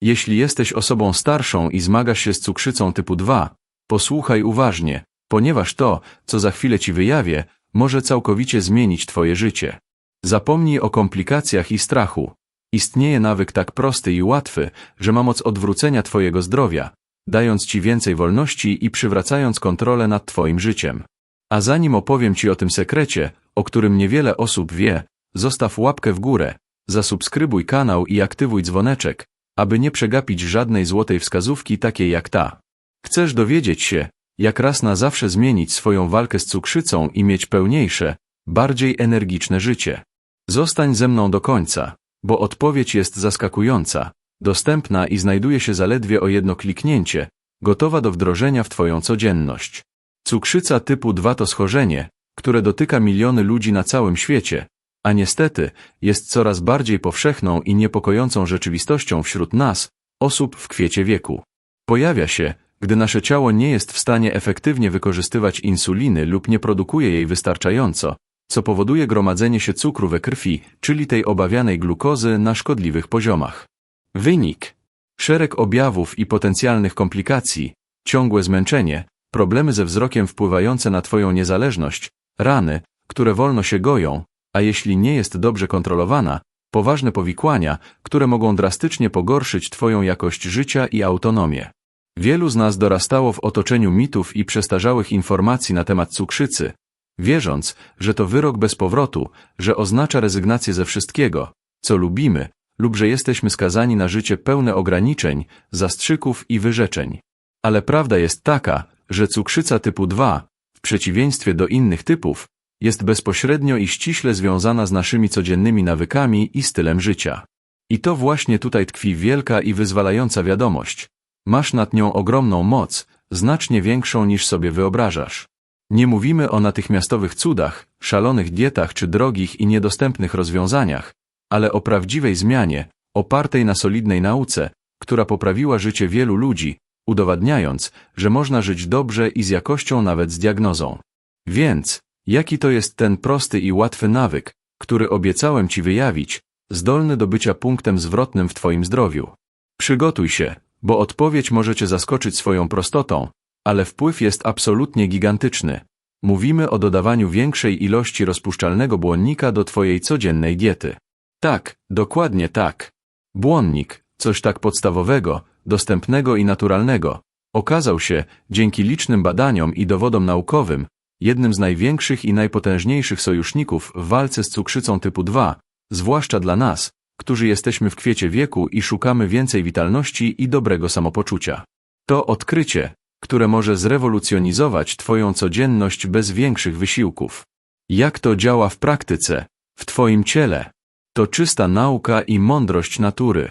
Jeśli jesteś osobą starszą i zmagasz się z cukrzycą typu 2, posłuchaj uważnie, ponieważ to, co za chwilę ci wyjawię, może całkowicie zmienić twoje życie. Zapomnij o komplikacjach i strachu. Istnieje nawyk tak prosty i łatwy, że ma moc odwrócenia twojego zdrowia, dając ci więcej wolności i przywracając kontrolę nad twoim życiem. A zanim opowiem ci o tym sekrecie, o którym niewiele osób wie, zostaw łapkę w górę, zasubskrybuj kanał i aktywuj dzwoneczek, aby nie przegapić żadnej złotej wskazówki takiej jak ta. Chcesz dowiedzieć się, jak raz na zawsze zmienić swoją walkę z cukrzycą i mieć pełniejsze, bardziej energiczne życie. Zostań ze mną do końca, bo odpowiedź jest zaskakująca, dostępna i znajduje się zaledwie o jedno kliknięcie, gotowa do wdrożenia w Twoją codzienność. Cukrzyca typu 2 to schorzenie, które dotyka miliony ludzi na całym świecie, a niestety jest coraz bardziej powszechną i niepokojącą rzeczywistością wśród nas, osób w kwiecie wieku. Pojawia się, gdy nasze ciało nie jest w stanie efektywnie wykorzystywać insuliny lub nie produkuje jej wystarczająco, co powoduje gromadzenie się cukru we krwi, czyli tej obawianej glukozy na szkodliwych poziomach. Wynik. Szereg objawów i potencjalnych komplikacji, ciągłe zmęczenie, problemy ze wzrokiem wpływające na Twoją niezależność, rany, które wolno się goją, a jeśli nie jest dobrze kontrolowana, poważne powikłania, które mogą drastycznie pogorszyć Twoją jakość życia i autonomię. Wielu z nas dorastało w otoczeniu mitów i przestarzałych informacji na temat cukrzycy, wierząc, że to wyrok bez powrotu, że oznacza rezygnację ze wszystkiego, co lubimy, lub że jesteśmy skazani na życie pełne ograniczeń, zastrzyków i wyrzeczeń. Ale prawda jest taka, że cukrzyca typu 2, w przeciwieństwie do innych typów, jest bezpośrednio i ściśle związana z naszymi codziennymi nawykami i stylem życia. I to właśnie tutaj tkwi wielka i wyzwalająca wiadomość. Masz nad nią ogromną moc, znacznie większą niż sobie wyobrażasz. Nie mówimy o natychmiastowych cudach, szalonych dietach czy drogich i niedostępnych rozwiązaniach, ale o prawdziwej zmianie, opartej na solidnej nauce, która poprawiła życie wielu ludzi, udowadniając, że można żyć dobrze i z jakością nawet z diagnozą. Więc, jaki to jest ten prosty i łatwy nawyk, który obiecałem Ci wyjawić, zdolny do bycia punktem zwrotnym w Twoim zdrowiu? Przygotuj się, bo odpowiedź może Cię zaskoczyć swoją prostotą, ale wpływ jest absolutnie gigantyczny. Mówimy o dodawaniu większej ilości rozpuszczalnego błonnika do Twojej codziennej diety. Tak, dokładnie tak. Błonnik, coś tak podstawowego, dostępnego i naturalnego, okazał się, dzięki licznym badaniom i dowodom naukowym, jednym z największych i najpotężniejszych sojuszników w walce z cukrzycą typu 2, zwłaszcza dla nas, którzy jesteśmy w kwiecie wieku i szukamy więcej witalności i dobrego samopoczucia. To odkrycie, które może zrewolucjonizować Twoją codzienność bez większych wysiłków. Jak to działa w praktyce, w Twoim ciele? To czysta nauka i mądrość natury.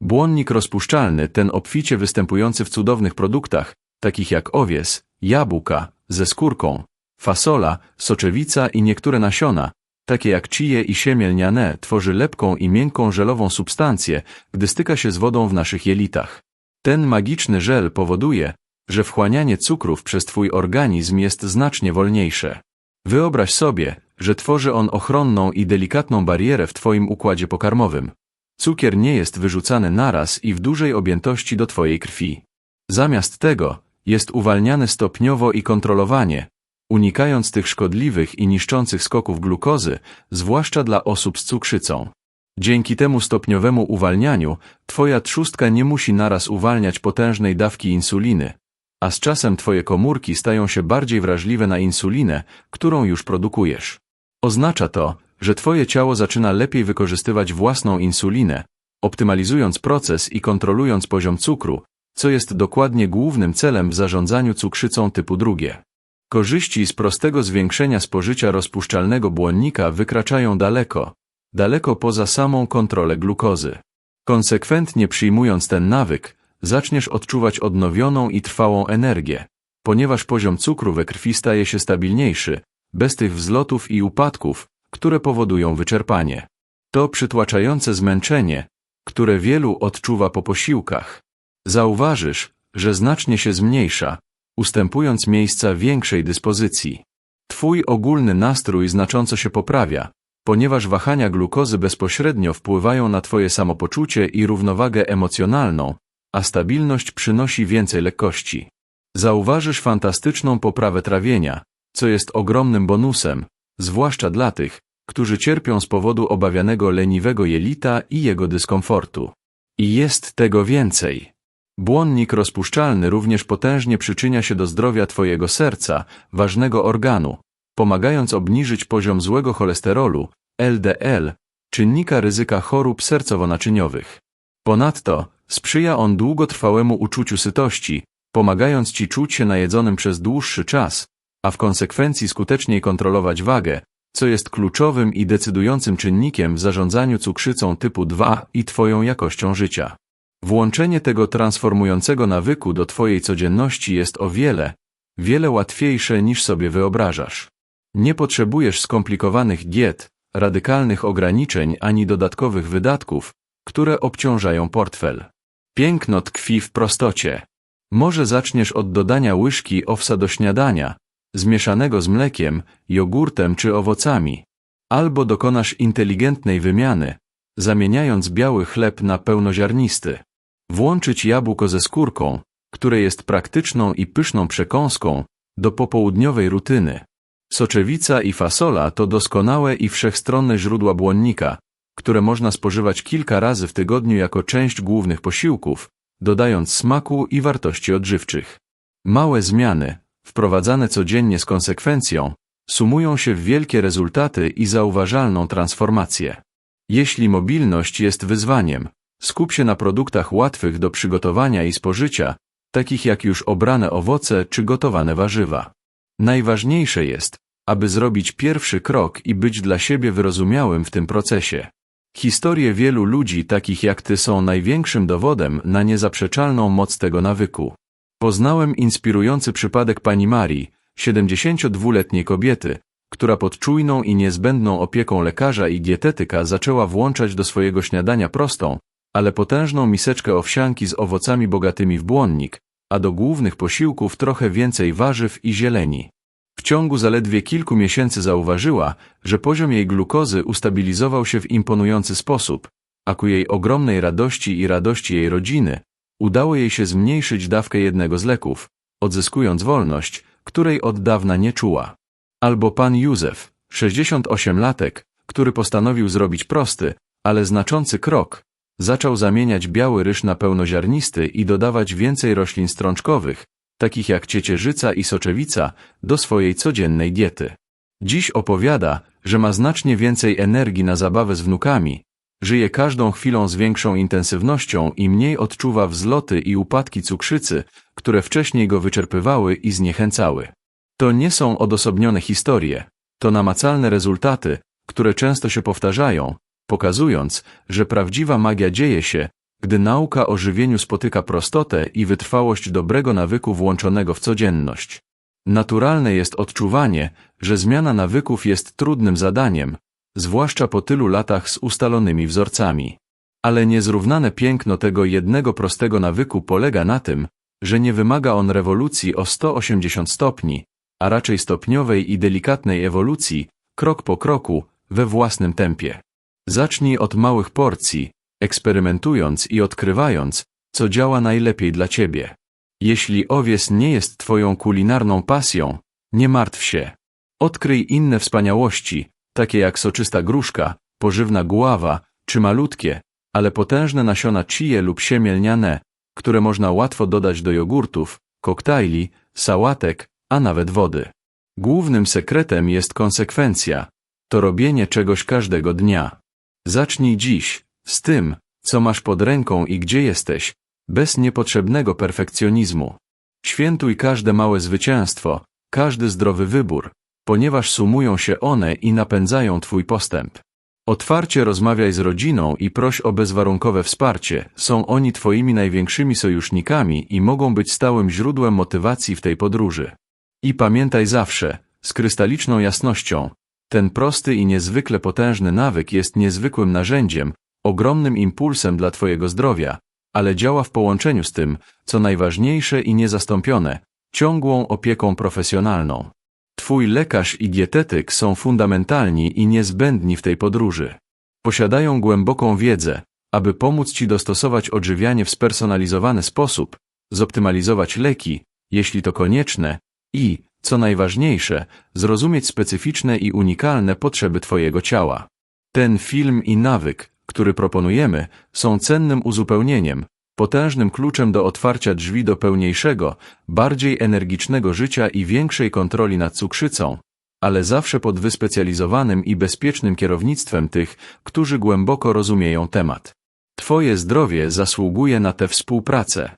Błonnik rozpuszczalny, ten obficie występujący w cudownych produktach, takich jak owies, jabłka, ze skórką, fasola, soczewica i niektóre nasiona, takie jak chije i siemię lniane, tworzy lepką i miękką żelową substancję, gdy styka się z wodą w naszych jelitach. Ten magiczny żel powoduje, że wchłanianie cukrów przez Twój organizm jest znacznie wolniejsze. Wyobraź sobie, że tworzy on ochronną i delikatną barierę w Twoim układzie pokarmowym. Cukier nie jest wyrzucany naraz i w dużej objętości do Twojej krwi. Zamiast tego, jest uwalniany stopniowo i kontrolowanie, unikając tych szkodliwych i niszczących skoków glukozy, zwłaszcza dla osób z cukrzycą. Dzięki temu stopniowemu uwalnianiu, Twoja trzustka nie musi naraz uwalniać potężnej dawki insuliny, a z czasem Twoje komórki stają się bardziej wrażliwe na insulinę, którą już produkujesz. Oznacza to, że Twoje ciało zaczyna lepiej wykorzystywać własną insulinę, optymalizując proces i kontrolując poziom cukru, co jest dokładnie głównym celem w zarządzaniu cukrzycą typu drugie. Korzyści z prostego zwiększenia spożycia rozpuszczalnego błonnika wykraczają daleko, daleko poza samą kontrolę glukozy. Konsekwentnie przyjmując ten nawyk, zaczniesz odczuwać odnowioną i trwałą energię, ponieważ poziom cukru we krwi staje się stabilniejszy, bez tych wzlotów i upadków, które powodują wyczerpanie. To przytłaczające zmęczenie, które wielu odczuwa po posiłkach. Zauważysz, że znacznie się zmniejsza, ustępując miejsca większej dyspozycji. Twój ogólny nastrój znacząco się poprawia, ponieważ wahania glukozy bezpośrednio wpływają na Twoje samopoczucie i równowagę emocjonalną, a stabilność przynosi więcej lekkości. Zauważysz fantastyczną poprawę trawienia, co jest ogromnym bonusem, zwłaszcza dla tych, którzy cierpią z powodu obawianego leniwego jelita i jego dyskomfortu. I jest tego więcej. Błonnik rozpuszczalny również potężnie przyczynia się do zdrowia Twojego serca, ważnego organu, pomagając obniżyć poziom złego cholesterolu, LDL, czynnika ryzyka chorób sercowo-naczyniowych. Ponadto sprzyja on długotrwałemu uczuciu sytości, pomagając Ci czuć się najedzonym przez dłuższy czas, a w konsekwencji skuteczniej kontrolować wagę, co jest kluczowym i decydującym czynnikiem w zarządzaniu cukrzycą typu 2 i Twoją jakością życia. Włączenie tego transformującego nawyku do Twojej codzienności jest o wiele, wiele łatwiejsze niż sobie wyobrażasz. Nie potrzebujesz skomplikowanych diet, radykalnych ograniczeń ani dodatkowych wydatków, które obciążają portfel. Piękno tkwi w prostocie. Może zaczniesz od dodania łyżki owsa do śniadania, zmieszanego z mlekiem, jogurtem czy owocami. Albo dokonasz inteligentnej wymiany, zamieniając biały chleb na pełnoziarnisty. Włączyć jabłko ze skórką, które jest praktyczną i pyszną przekąską, do popołudniowej rutyny. Soczewica i fasola to doskonałe i wszechstronne źródła błonnika, które można spożywać kilka razy w tygodniu jako część głównych posiłków, dodając smaku i wartości odżywczych. Małe zmiany, wprowadzane codziennie z konsekwencją, sumują się w wielkie rezultaty i zauważalną transformację. Jeśli mobilność jest wyzwaniem, skup się na produktach łatwych do przygotowania i spożycia, takich jak już obrane owoce czy gotowane warzywa. Najważniejsze jest, aby zrobić pierwszy krok i być dla siebie wyrozumiałym w tym procesie. Historie wielu ludzi takich jak ty są największym dowodem na niezaprzeczalną moc tego nawyku. Poznałem inspirujący przypadek pani Marii, 72-letniej kobiety, która pod czujną i niezbędną opieką lekarza i dietetyka zaczęła włączać do swojego śniadania prostą, ale potężną miseczkę owsianki z owocami bogatymi w błonnik, a do głównych posiłków trochę więcej warzyw i zieleni. W ciągu zaledwie kilku miesięcy zauważyła, że poziom jej glukozy ustabilizował się w imponujący sposób, a ku jej ogromnej radości i radości jej rodziny udało jej się zmniejszyć dawkę jednego z leków, odzyskując wolność, której od dawna nie czuła. Albo pan Józef, 68-latek, który postanowił zrobić prosty, ale znaczący krok, zaczął zamieniać biały ryż na pełnoziarnisty i dodawać więcej roślin strączkowych, takich jak ciecierzyca i soczewica, do swojej codziennej diety. Dziś opowiada, że ma znacznie więcej energii na zabawę z wnukami, żyje każdą chwilą z większą intensywnością i mniej odczuwa wzloty i upadki cukrzycy, które wcześniej go wyczerpywały i zniechęcały. To nie są odosobnione historie, to namacalne rezultaty, które często się powtarzają, pokazując, że prawdziwa magia dzieje się, gdy nauka o żywieniu spotyka prostotę i wytrwałość dobrego nawyku włączonego w codzienność. Naturalne jest odczuwanie, że zmiana nawyków jest trudnym zadaniem, zwłaszcza po tylu latach z ustalonymi wzorcami. Ale niezrównane piękno tego jednego prostego nawyku polega na tym, że nie wymaga on rewolucji o 180 stopni, a raczej stopniowej i delikatnej ewolucji, krok po kroku, we własnym tempie. Zacznij od małych porcji, eksperymentując i odkrywając, co działa najlepiej dla ciebie. Jeśli owies nie jest twoją kulinarną pasją, nie martw się. Odkryj inne wspaniałości, takie jak soczysta gruszka, pożywna guława, czy malutkie, ale potężne nasiona chie lub siemię lniane, które można łatwo dodać do jogurtów, koktajli, sałatek, a nawet wody. Głównym sekretem jest konsekwencja. To robienie czegoś każdego dnia. Zacznij dziś, z tym, co masz pod ręką i gdzie jesteś, bez niepotrzebnego perfekcjonizmu. Świętuj każde małe zwycięstwo, każdy zdrowy wybór, ponieważ sumują się one i napędzają Twój postęp. Otwarcie rozmawiaj z rodziną i proś o bezwarunkowe wsparcie, są oni Twoimi największymi sojusznikami i mogą być stałym źródłem motywacji w tej podróży. I pamiętaj zawsze, z krystaliczną jasnością, ten prosty i niezwykle potężny nawyk jest niezwykłym narzędziem, ogromnym impulsem dla Twojego zdrowia, ale działa w połączeniu z tym, co najważniejsze i niezastąpione, ciągłą opieką profesjonalną. Twój lekarz i dietetyk są fundamentalni i niezbędni w tej podróży. Posiadają głęboką wiedzę, aby pomóc Ci dostosować odżywianie w spersonalizowany sposób, zoptymalizować leki, jeśli to konieczne, i, co najważniejsze, zrozumieć specyficzne i unikalne potrzeby Twojego ciała. Ten film i nawyk, który proponujemy, są cennym uzupełnieniem, potężnym kluczem do otwarcia drzwi do pełniejszego, bardziej energicznego życia i większej kontroli nad cukrzycą, ale zawsze pod wyspecjalizowanym i bezpiecznym kierownictwem tych, którzy głęboko rozumieją temat. Twoje zdrowie zasługuje na tę współpracę.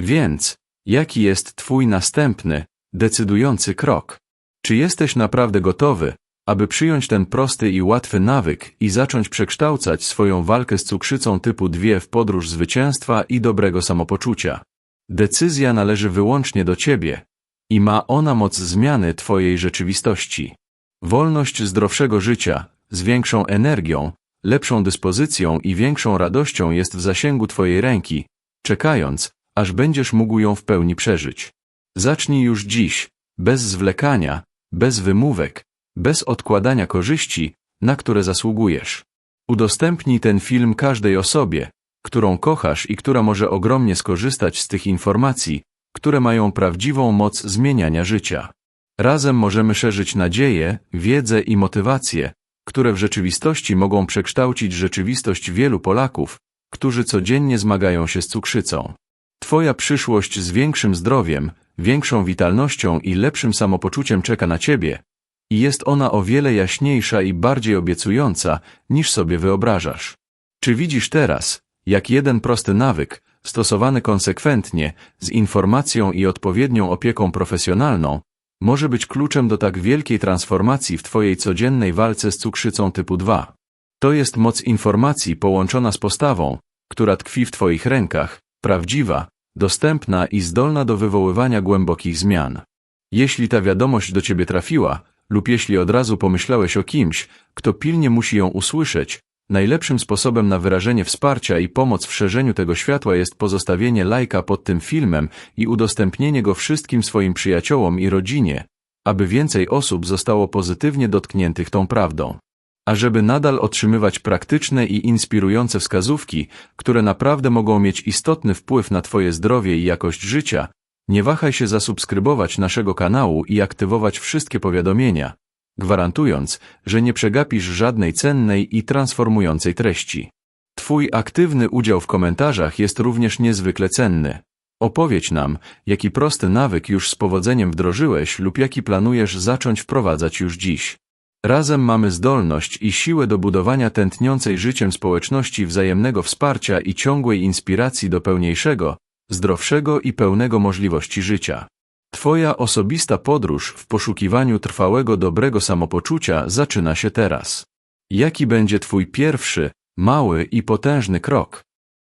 Więc, jaki jest Twój następny, decydujący krok? Czy jesteś naprawdę gotowy, aby przyjąć ten prosty i łatwy nawyk i zacząć przekształcać swoją walkę z cukrzycą typu 2 w podróż zwycięstwa i dobrego samopoczucia? Decyzja należy wyłącznie do Ciebie i ma ona moc zmiany Twojej rzeczywistości. Wolność zdrowszego życia, z większą energią, lepszą dyspozycją i większą radością jest w zasięgu Twojej ręki, czekając, aż będziesz mógł ją w pełni przeżyć. Zacznij już dziś, bez zwlekania, bez wymówek, bez odkładania korzyści, na które zasługujesz. Udostępnij ten film każdej osobie, którą kochasz i która może ogromnie skorzystać z tych informacji, które mają prawdziwą moc zmieniania życia. Razem możemy szerzyć nadzieję, wiedzę i motywację, które w rzeczywistości mogą przekształcić rzeczywistość wielu Polaków, którzy codziennie zmagają się z cukrzycą. Twoja przyszłość z większym zdrowiem, większą witalnością i lepszym samopoczuciem czeka na Ciebie i jest ona o wiele jaśniejsza i bardziej obiecująca, niż sobie wyobrażasz. Czy widzisz teraz, jak jeden prosty nawyk, stosowany konsekwentnie, z informacją i odpowiednią opieką profesjonalną, może być kluczem do tak wielkiej transformacji w Twojej codziennej walce z cukrzycą typu 2. To jest moc informacji połączona z postawą, która tkwi w Twoich rękach, prawdziwa, dostępna i zdolna do wywoływania głębokich zmian. Jeśli ta wiadomość do Ciebie trafiła, lub jeśli od razu pomyślałeś o kimś, kto pilnie musi ją usłyszeć, najlepszym sposobem na wyrażenie wsparcia i pomoc w szerzeniu tego światła jest pozostawienie lajka pod tym filmem i udostępnienie go wszystkim swoim przyjaciołom i rodzinie, aby więcej osób zostało pozytywnie dotkniętych tą prawdą. A żeby nadal otrzymywać praktyczne i inspirujące wskazówki, które naprawdę mogą mieć istotny wpływ na Twoje zdrowie i jakość życia, nie wahaj się zasubskrybować naszego kanału i aktywować wszystkie powiadomienia, gwarantując, że nie przegapisz żadnej cennej i transformującej treści. Twój aktywny udział w komentarzach jest również niezwykle cenny. Opowiedz nam, jaki prosty nawyk już z powodzeniem wdrożyłeś lub jaki planujesz zacząć wprowadzać już dziś. Razem mamy zdolność i siłę do budowania tętniącej życiem społeczności wzajemnego wsparcia i ciągłej inspiracji do pełniejszego, zdrowszego i pełnego możliwości życia. Twoja osobista podróż w poszukiwaniu trwałego dobrego samopoczucia zaczyna się teraz. Jaki będzie Twój pierwszy, mały i potężny krok?